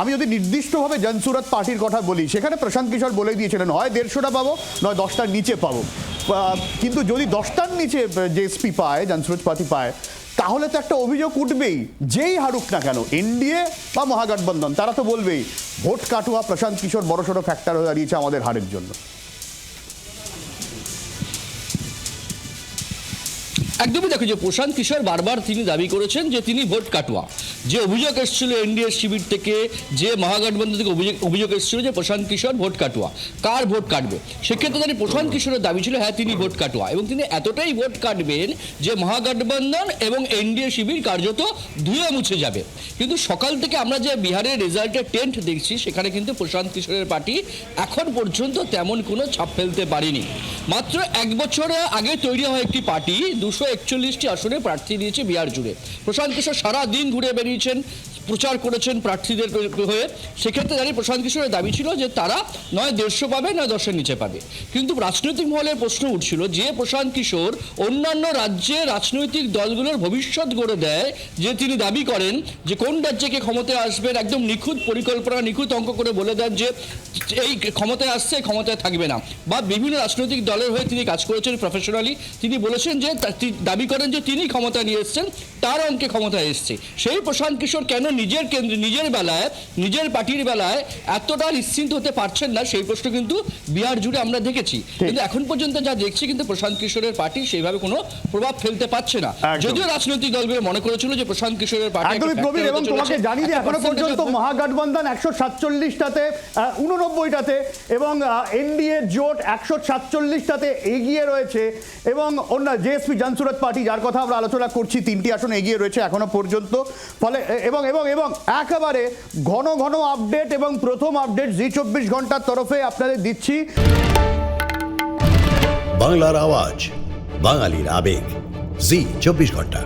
আমি যদি নির্দিষ্টভাবে জনসুরত পার্টির কথা বলি, সেখানে প্রশান্ত কিশোর বলে দিয়েছিলেন, হয় দেড়শোটা পাবো, নয় দশটার নিচে পাবো। কিন্তু যদি দশটার নিচে জেএসপি পায়, জনসুরত পার্টি পায়, তাহলে তো একটা অভিযোগ উঠবেই, যেই হারুক না কেন, এনডিএ বা মহাগঠবন্ধন, তারা তো বলবেই, ভোট কাটুয়া প্রশান্ত কিশোর বড়সড় ফ্যাক্টর হয়ে দাঁড়িয়েছে আমাদের হারের জন্য। একদমই দেখো যে প্রশান্ত কিশোর বারবার তিনি দাবি করেছেন যে তিনি ভোট কাটুয়া। যে অভিযোগ এসেছিল এনডিএ শিবির থেকে, যে মহাগঠবন্ধন থেকে অভিযোগ অভিযোগ এসেছিল যে প্রশান্ত কিশোর ভোট কাটুয়া। কার ভোট কাটবে? সেক্ষেত্রে দাঁড়িয়ে প্রশান্ত কিশোরের দাবি ছিল হ্যাঁ তিনি ভোট কাটুয়া। এবং তিনি এতটাই ভোট কাটবেন যে মহাগঠবন্ধন এবং এনডিএ শিবির কার্যত ধুয়ে মুছে যাবে। কিন্তু সকাল থেকে আমরা যে বিহারের রেজাল্টের টেন্ট দেখছি, সেখানে কিন্তু প্রশান্ত কিশোরের পার্টি এখন পর্যন্ত তেমন কোনো ছাপ ফেলতে পারেনি। মাত্র এক বছর আগে তৈরি হয় একটি পার্টি। দুশো একচল্লিশটি আসনে প্রার্থী দিয়েছে বিহার জুড়ে। প্রশান্ত কিশোর সারা দিন ঘুরে বেরিয়েছেন প্রচার করেছেন প্রার্থীদের হয়ে। সেক্ষেত্রে দাঁড়িয়ে প্রশান্ত কিশোরের দাবি ছিল যে তারা নয় দেড়শো পাবে, নয় দশের নিচে পাবে। কিন্তু রাজনৈতিক মহলে প্রশ্ন উঠছিল যে প্রশান্ত কিশোর অন্যান্য রাজ্যে রাজনৈতিক দলগুলোর ভবিষ্যৎ গড়ে দেয়, যে তিনি দাবি করেন যে কোন রাজ্যে কে ক্ষমতায় আসবেন, একদম নিখুঁত পরিকল্পনা, নিখুঁত অঙ্ক করে বলে দেন যে এই ক্ষমতায় আসছে, ক্ষমতায় থাকবে না। বা বিভিন্ন রাজনৈতিক দলের হয়ে তিনি কাজ করেছেন প্রফেশনালি তিনি বলেছেন যে দাবি করেন যে তিনি ক্ষমতা নিয়ে এসেছেন, তার অঙ্কে ক্ষমতায় এসছে। সেই প্রশান্ত কিশোর কেন নিজের কেন্দ্রে নিজের বেলায় নিজের পার্টির বেলায় এতটা নিশ্চিন্ত হতে পারছেন না সেই প্রশ্ন কিন্তু বিহার জুড়ে আমরা দেখেছি। কিন্তু এখন পর্যন্ত যা দেখছি কিন্তু প্রশান্ত কিশোরের পার্টি সেইভাবে কোনো প্রভাব ফেলতে পারছে না। যদিও রাজনৈতিক দলগুলো মনে করেছিল যে প্রশান্ত কিশোরের পার্টি একদমই প্রবীর এবং। তোমাকে দিই একটা এখনও পর্যন্ত মহাগঠবন্ধন একশো সাতচল্লিশটাতে উননব্বইটাতে এবং এনডিএ জোট একশো সাতচল্লিশটাতে এগিয়ে রয়েছে এবং অন্য জেএসপি জনসুরত পার্টি যার কথা আমরা আলোচনা করছি তিনটি আসন এগিয়ে রয়েছে এখনও পর্যন্ত। ফলে এ- এবং এবং এবং একেবারে ঘন ঘন আপডেট এবং প্রথম আপডেট জি চব্বিশ ঘণ্টার তরফে আপনাদের দিচ্ছি। বাংলার আওয়াজ, বাঙালির আবেগ জি চব্বিশ ঘণ্টা।